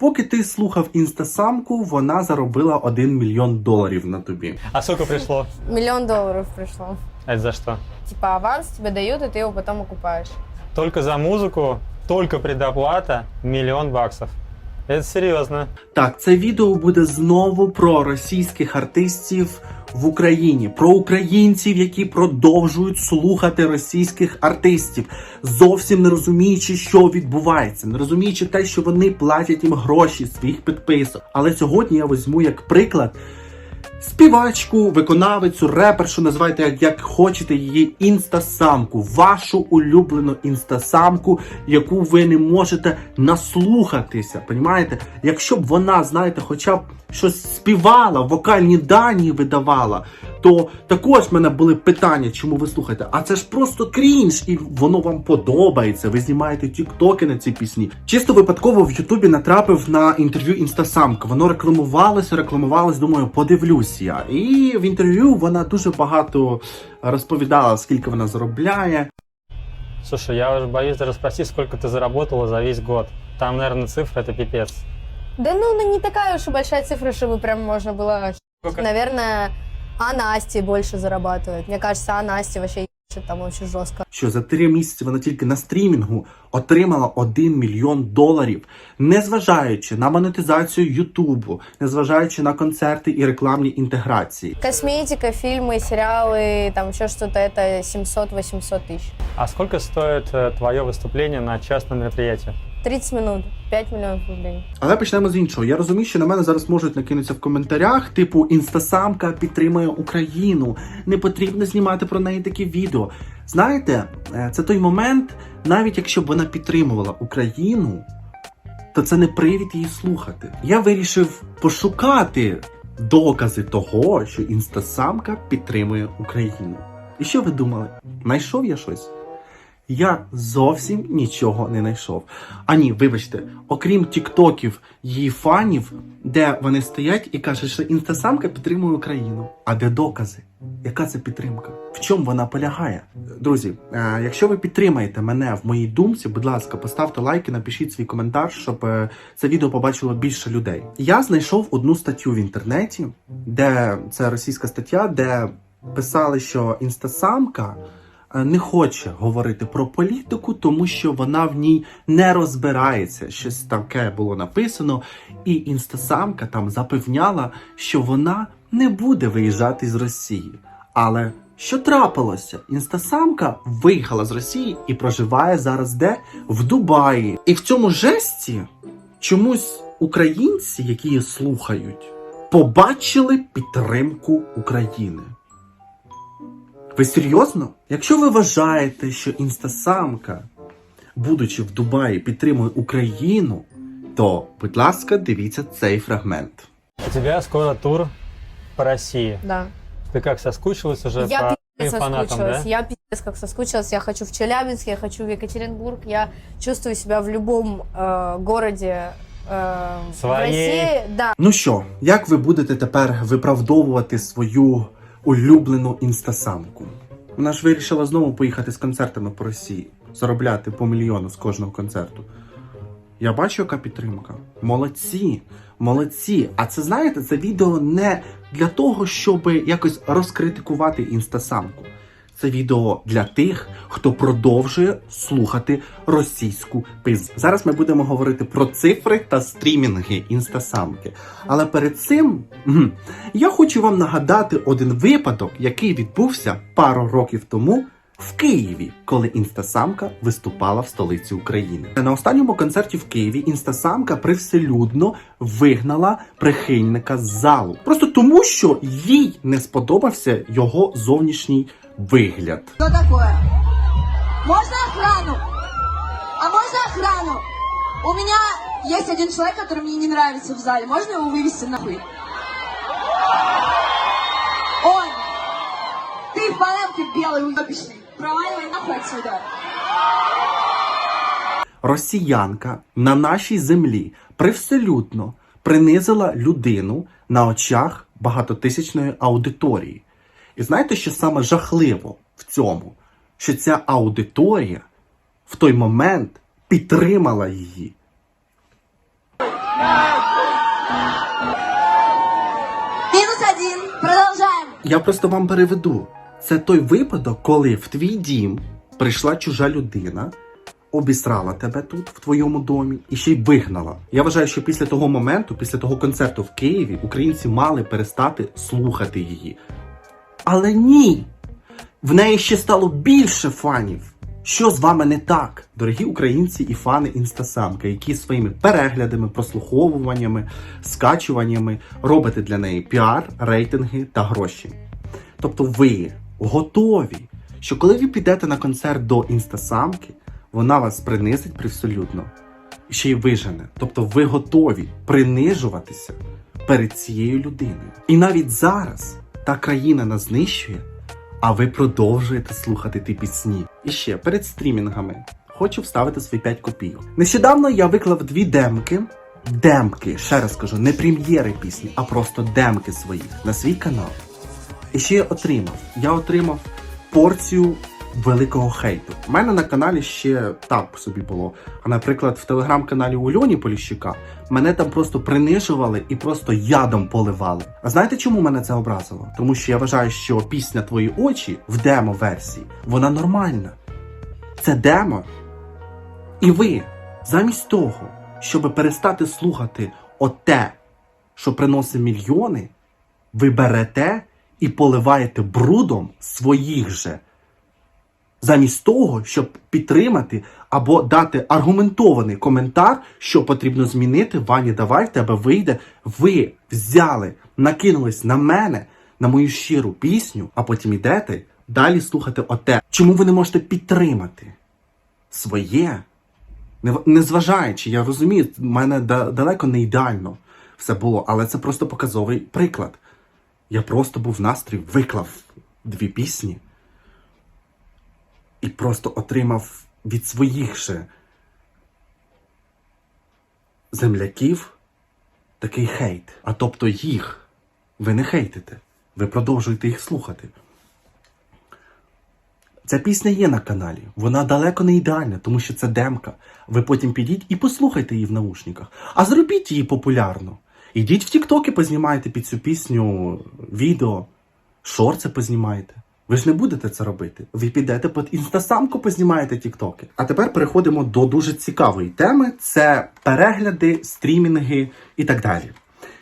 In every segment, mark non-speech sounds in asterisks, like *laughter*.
Поки ти слухав інстасамку, вона заробила 1 мільйон доларів на тобі. А сколько пришло? Миллион долларов пришло. Это за что? Типа аванс тебе дают, и ты его потом окупаешь. Только за музыку, только предоплата миллион баксов. Это серйозно. Так, це відео буде знову про російських артистів в Україні, про українців, які продовжують слухати російських артистів, зовсім не розуміючи, що відбувається, не розуміючи те, що вони платять їм гроші своїх підписок. Але сьогодні я візьму як приклад співачку, виконавицю, репершу, називайте як, хочете її інстасамку, вашу улюблену інстасамку, яку ви не можете наслухатися. Понімаєте? Якщо б вона, знаєте, хоча б щось співала, вокальні дані видавала, то також в мене були питання, чому ви слухаєте. А це ж просто крінж, і воно вам подобається. Ви знімаєте тіктоки на ці пісні. Чисто випадково в Ютубі натрапив на інтерв'ю інстасамка. Воно рекламувалося, рекламувалось. Думаю, подивлюсь я. І в інтерв'ю вона дуже багато розповідала, скільки вона заробляє. Слушай, я уже боюсь даже спросить, сколько ты заработала за весь год. Там, наверное, цифра это пипец. Да ну, ну, не такая уж и большая цифра, чтобы прям можно было... Сколько? Наверное, а Насти больше зарабатывает. Мне кажется, а Насти вообще ебашит там очень жестко. що за три місяці вона тільки на стрімінгу отримала 1 мільйон доларів, незважаючи на монетизацію Ютубу, незважаючи на концерти і рекламні інтеграції. Косметика, фильмы, сериалы, там еще что-то, это 700-800 тысяч. А сколько стоит э, твое выступление на частном мероприятии? 30 минут, 5 миллионов рублей. Але почнемо з іншого. Я розумію, що на мене зараз можуть накинутися в коментарях, типу інстасамка підтримує Україну, не потрібно знімати про неї такі відео. Знаєте, е, це той момент, навіть якщо б вона підтримувала Україну, то це не привід її слухати. Я вирішив пошукати докази того, що інстасамка підтримує Україну. І що ви думали? Найшов я щось? Я зовсім нічого не знайшов. А ні, вибачте, окрім тіктоків її фанів, де вони стоять і кажуть, що інстасамка підтримує Україну. А де докази? Яка це підтримка? В чому вона полягає? Друзі, е, якщо ви підтримаєте мене в моїй думці, будь ласка, поставте лайк і напишіть свій коментар, щоб е, це відео побачило більше людей. Я знайшов одну статтю в інтернеті, де це російська стаття, де писали, що інстасамка не хоче говорити про політику, тому що вона в ній не розбирається. Щось таке було написано, і інстасамка там запевняла, що вона не буде виїжджати з Росії. Але що трапилося? Інстасамка виїхала з Росії і проживає зараз де? В Дубаї. І в цьому жесті чомусь українці, які її слухають, побачили підтримку України. Ви серйозно? Якщо ви вважаєте, що інстасамка, будучи в Дубаї, підтримує Україну, то, будь ласка, дивіться цей фрагмент. У тебя скоро тур по России. Да. Ты как, соскучилась уже Я по пиздец своим фанатам, соскучилась. да? Я пиздец как соскучилась. Я хочу в Челябинск, я хочу в Екатеринбург. Я чувствую себя в любом э, городе э, в Своей. России. Да. Ну що, як ви будете тепер виправдовувати свою улюблену інстасамку? Вона ж вирішила знову поїхати з концертами по Росії, заробляти по мільйону з кожного концерту. Я бачу, яка підтримка. Молодці, молодці. А це знаєте, це відео не для того, щоб якось розкритикувати інстасамку. Це відео для тих, хто продовжує слухати російську пиз. Зараз ми будемо говорити про цифри та стрімінги інстасамки. Але перед цим я хочу вам нагадати один випадок, який відбувся пару років тому в Києві, коли інстасамка виступала в столиці України. На останньому концерті в Києві інстасамка привселюдно вигнала прихильника з залу. Просто тому, що їй не сподобався його зовнішній вигляд. Что такое? Можно охрану? А можно охрану? У меня есть один человек, который мне не нравится в зале. Можно его вывести нахуй? Он! Ты в панамке белый уебищный. Проваливай нахуй отсюда. Росіянка на нашій землі привселюдно принизила людину на очах багатотисячної аудиторії. І знаєте, що саме жахливо в цьому? Що ця аудиторія в той момент підтримала її. Минус один. Продолжаем. Я просто вам переведу. Це той випадок, коли в твій дім прийшла чужа людина, обісрала тебе тут, в твоєму домі, і ще й вигнала. Я вважаю, що після того моменту, після того концерту в Києві, українці мали перестати слухати її. Але ні! В неї ще стало більше фанів. Що з вами не так, дорогі українці і фани інстасамки, які своїми переглядами, прослуховуваннями, скачуваннями робите для неї піар, рейтинги та гроші. Тобто ви готові, що коли ви підете на концерт до інстасамки, вона вас принизить привселюдно і ще й вижене. Тобто ви готові принижуватися перед цією людиною. І навіть зараз та країна нас знищує, а ви продовжуєте слухати ті пісні. І ще перед стрімінгами хочу вставити свої 5 копійок. Нещодавно я виклав дві демки. Демки, ще раз кажу, не прем'єри пісні, а просто демки свої на свій канал. І ще я отримав. Я отримав порцію великого хейту. У мене на каналі ще так собі було. А наприклад, в телеграм-каналі у Льоні Поліщука мене там просто принижували і просто ядом поливали. А знаєте, чому мене це образило? Тому що я вважаю, що пісня Твої очі в демо-версії вона нормальна. Це демо. І ви, замість того, щоб перестати слухати оте, що приносить мільйони, ви берете і поливаєте брудом своїх же. Замість того, щоб підтримати або дати аргументований коментар, що потрібно змінити, Вані, давай в тебе вийде. Ви взяли, накинулись на мене, на мою щиру пісню, а потім йдете далі слухати оте. Чому ви не можете підтримати своє? Не- Незважаючи, я розумію, в мене далеко не ідеально все було, але це просто показовий приклад. Я просто був настрій, виклав дві пісні і просто отримав від своїх же земляків такий хейт. А тобто їх ви не хейтите, ви продовжуєте їх слухати. Ця пісня є на каналі. Вона далеко не ідеальна, тому що це демка. Ви потім підіть і послухайте її в наушниках. А зробіть її популярно. Ідіть в Тіктоки, познімайте під цю пісню відео, шорти познімайте. Ви ж не будете це робити. Ви підете під інстасамку, познімаєте тіктоки. А тепер переходимо до дуже цікавої теми: це перегляди, стрімінги і так далі.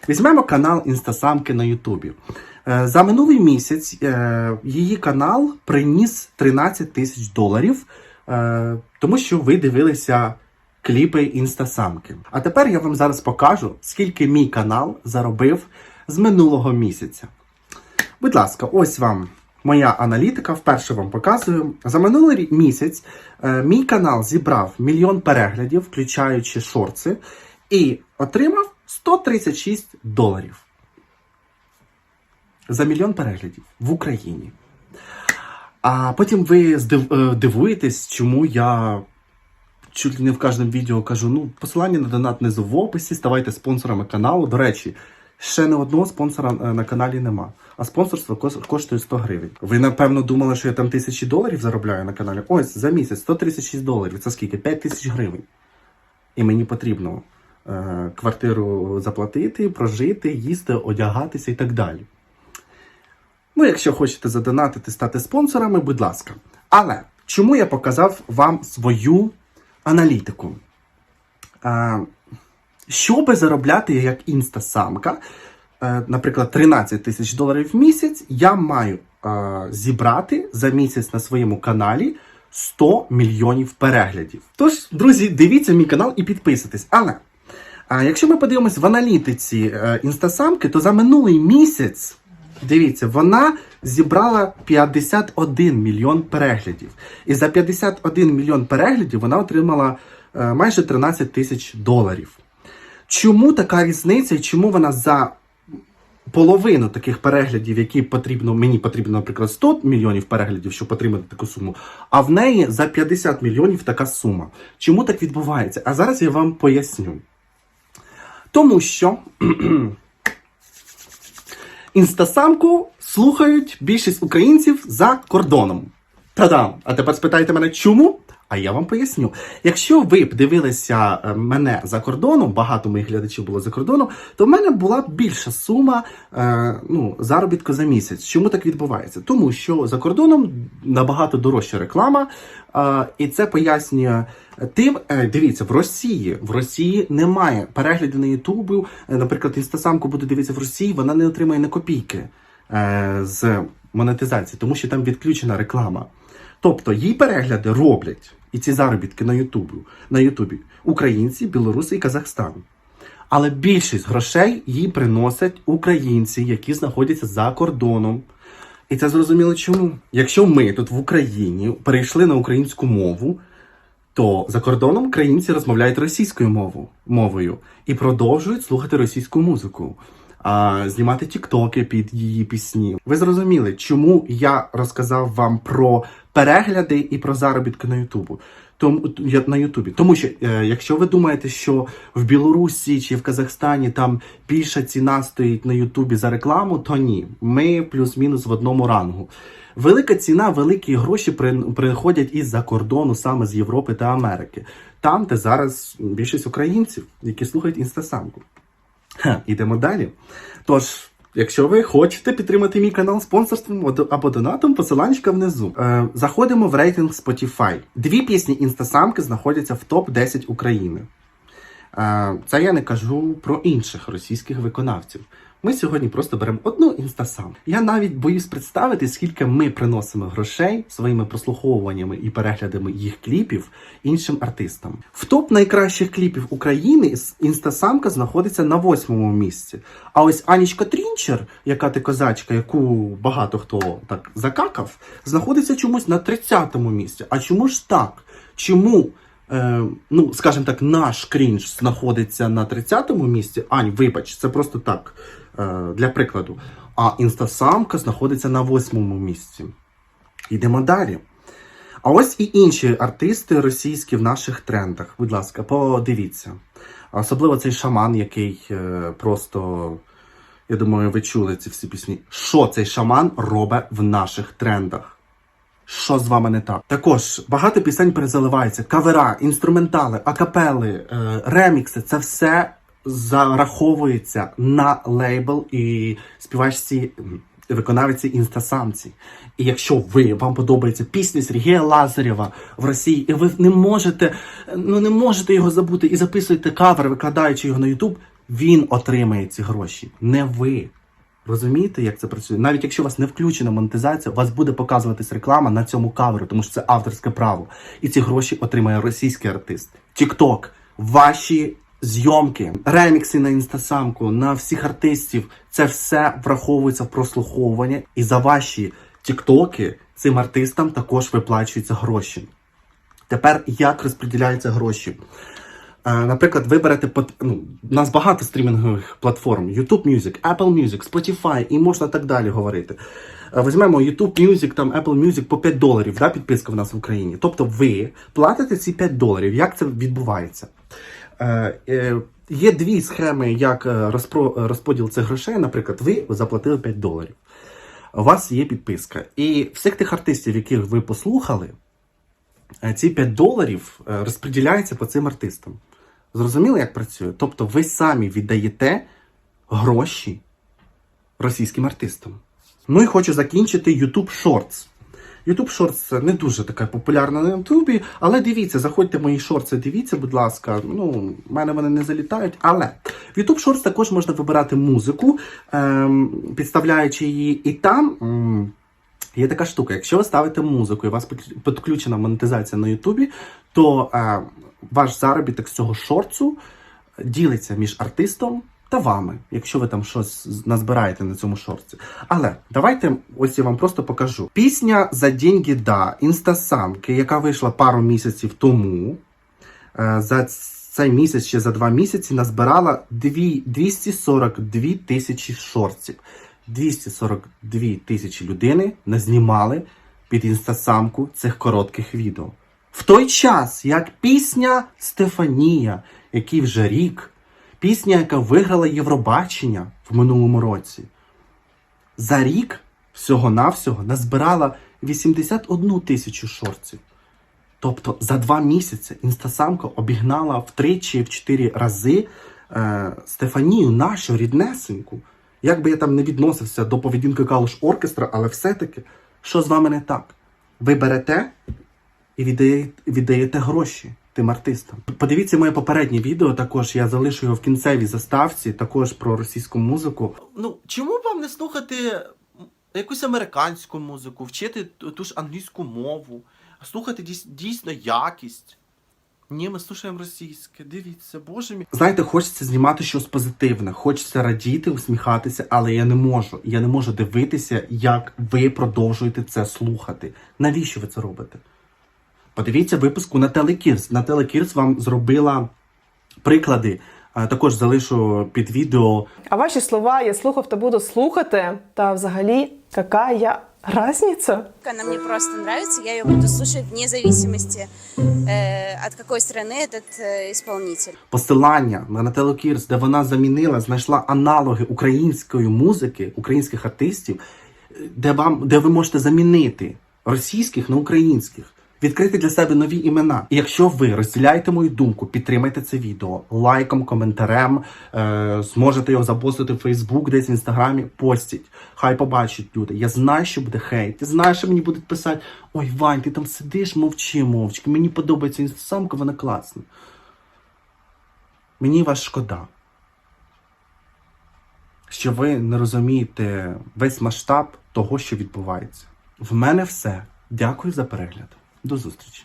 Візьмемо канал інстасамки на Ютубі. Е, За минулий місяць е, її канал приніс 13 тисяч доларів, е, тому що ви дивилися кліпи інстасамки. А тепер я вам зараз покажу, скільки мій канал заробив з минулого місяця. Будь ласка, ось вам моя аналітика. Вперше вам показую. За минулий місяць е, мій канал зібрав мільйон переглядів, включаючи шорти, і отримав 136 доларів. За мільйон переглядів в Україні. А потім ви здив- е, дивуєтесь, чому я чуть ли не в кожному відео кажу: ну, посилання на донат внизу в описі, ставайте спонсорами каналу. До речі, ще не одного спонсора е, на каналі нема. А спонсорство коштує 100 гривень. Ви напевно думали, що я там тисячі доларів заробляю на каналі. Ось за місяць 136 доларів. Це скільки? 5 тисяч гривень. І мені потрібно е, квартиру заплатити, прожити, їсти, одягатися і так далі. Ну, якщо хочете задонатити, стати спонсорами, будь ласка. Але чому я показав вам свою аналітику? Щоби заробляти як інстасамка, е, наприклад, 13 тисяч доларів в місяць, я маю е, зібрати за місяць на своєму каналі 100 мільйонів переглядів. Тож, друзі, дивіться мій канал і підписуйтесь. Але якщо ми подивимось в аналітиці е, інстасамки, то за минулий місяць, дивіться, вона зібрала 51 мільйон переглядів. І за 51 мільйон переглядів вона отримала е, майже 13 тисяч доларів. Чому така різниця і чому вона за половину таких переглядів, які потрібно, мені потрібно, наприклад, 100 мільйонів переглядів, щоб отримати таку суму, а в неї за 50 мільйонів така сума. Чому так відбувається? А зараз я вам поясню. Тому що *clears throat* інстасамку слухають більшість українців за кордоном. Та-дам! А тепер спитайте мене, чому? А я вам поясню. Якщо ви б дивилися е, мене за кордоном, багато моїх глядачів було за кордоном, то в мене була більша сума е, ну, заробітку за місяць. Чому так відбувається? Тому що за кордоном набагато дорожча реклама, е, і це пояснює тим, е, дивіться, в Росії в Росії немає переглядів на Ютубу. Е, Наприклад, інстасамку буде дивитися в Росії, вона не отримає ні копійки е, з монетизації, тому що там відключена реклама. Тобто її перегляди роблять і ці заробітки на Ютубі, на Ютубі українці, білоруси і Казахстан. Але більшість грошей їй приносять українці, які знаходяться за кордоном. І це зрозуміло чому. Якщо ми тут в Україні перейшли на українську мову, то за кордоном українці розмовляють російською мовою, мовою і продовжують слухати російську музику, а, знімати тіктоки під її пісні. Ви зрозуміли, чому я розказав вам про перегляди і про заробітки на Ютубу. Тому на Ютубі, тому що е, якщо ви думаєте, що в Білорусі чи в Казахстані там більша ціна стоїть на Ютубі за рекламу, то ні. Ми плюс-мінус в одному рангу. Велика ціна, великі гроші при- приходять із-за кордону, саме з Європи та Америки. Там, де зараз більшість українців, які слухають інстасамку. Ха, ідемо далі. Тож, якщо ви хочете підтримати мій канал спонсорством або- донатом, посиланчика внизу. Е, заходимо в рейтинг Spotify. Дві пісні інстасамки знаходяться в топ-10 України. Е, це я не кажу про інших російських виконавців. Ми сьогодні просто беремо одну інстасам. Я навіть боюсь представити, скільки ми приносимо грошей своїми прослуховуваннями і переглядами їх кліпів іншим артистам. В топ найкращих кліпів України інстасамка знаходиться на восьмому місці. А ось Анічка Трінчер, яка ти козачка, яку багато хто так закакав, знаходиться чомусь на 30-му місці. А чому ж так? Чому? Е, ну, скажімо так, наш крінж знаходиться на 30-му місці. Ань, вибач, це просто так, е, для прикладу. А інстасамка знаходиться на 8-му місці. Йдемо далі. А ось і інші артисти російські в наших трендах. Будь ласка, подивіться. Особливо цей шаман, який е, просто, я думаю, ви чули ці всі пісні. Що цей шаман робить в наших трендах? Що з вами не так? Також багато пісень перезаливається. Кавера, інструментали, акапели, е, ремікси це все зараховується на лейбл і співачці м, виконавиці інстасамці. І якщо ви вам подобається пісня Сергія Лазарєва в Росії, і ви не можете, ну не можете його забути і записуєте кавер, викладаючи його на Ютуб, він отримає ці гроші, не ви. Розумієте, як це працює? Навіть якщо у вас не включена монетизація, у вас буде показуватись реклама на цьому каверу, тому що це авторське право. І ці гроші отримає російський артист. Тікток, ваші зйомки, ремікси на інстасамку, на всіх артистів. Це все враховується в прослуховування, і за ваші тіктоки цим артистам також виплачуються гроші. Тепер як розподіляються гроші? Наприклад, ви берете ну, у нас багато стрімінгових платформ: YouTube Music, Apple Music, Spotify і можна так далі говорити. Візьмемо YouTube Music, там Apple Music по 5 доларів, да, підписка в нас в Україні. Тобто ви платите ці 5 доларів. Як це відбувається? Е, е, Є дві схеми, як е, розподіл цих грошей. Наприклад, ви заплатили 5 доларів. У вас є підписка. І всіх тих артистів, яких ви послухали, ці 5 доларів розподіляються по цим артистам. Зрозуміли, як працює? Тобто ви самі віддаєте гроші російським артистам. Ну і хочу закінчити YouTube Shorts. YouTube Shorts це не дуже така популярна на YouTube, але дивіться, заходьте мої шорти, дивіться, будь ласка. Ну, в мене вони не залітають. Але в YouTube Shorts також можна вибирати музику, ем, підставляючи її, і там. м, Є така штука, якщо ви ставите музику і у вас підключена монетизація на Ютубі, то е, ваш заробіток з цього шорцу ділиться між артистом та вами, якщо ви там щось назбираєте на цьому шорці. Але давайте ось я вам просто покажу. Пісня за деньги да інстасамки, яка вийшла пару місяців тому. е, За цей місяць ще за два місяці назбирала дві- 242 тисячі шортів. 242 тисячі людини назнімали під інстасамку цих коротких відео. В той час, як пісня Стефанія, який вже рік, пісня, яка виграла Євробачення в минулому році, за рік всього-навсього назбирала 81 тисячу шортів. Тобто за два місяці інстасамка обігнала в три чи в чотири рази е, Стефанію, нашу ріднесеньку. Як би я там не відносився до поведінки Калуш оркестра, але все-таки, що з вами не так? Ви берете і віддаєте, віддаєте гроші тим артистам. Подивіться моє попереднє відео, також я залишу його в кінцевій заставці, також про російську музику. Ну, чому вам не слухати якусь американську музику, вчити ту ж англійську мову, слухати дійсно якість? Ні, ми слухаємо російське. Дивіться, боже мій. Знаєте, хочеться знімати щось позитивне, хочеться радіти, усміхатися, але я не можу. Я не можу дивитися, як ви продовжуєте це слухати. Навіщо ви це робите? Подивіться випуску на Телекірс. На Телекірс вам зробила приклади. Е, Також залишу під відео А ваші слова я слухав та буду слухати. Та взагалі, яка разниця? Она мне просто нравится, я ее буду слушать вне зависимости э, от какой страны этот э, исполнитель. посилання на Нателло Кірс, де вона замінила, знайшла аналоги української музики, українських артистів, де вам де ви можете замінити російських на українських. Відкрити для себе нові імена. І якщо ви розділяєте мою думку, підтримайте це відео лайком, коментарем, е, зможете його запостити в Фейсбук, десь в інстаграмі, постіть. Хай побачать люди. Я знаю, що буде хейт. Я знаю, що мені будуть писати: Ой, Вань, ти там сидиш, мовчи, мовчки. Мені подобається інстасамка, вона класна. Мені вас шкода. Що ви не розумієте весь масштаб того, що відбувається. В мене все. Дякую за перегляд. До зустрічі.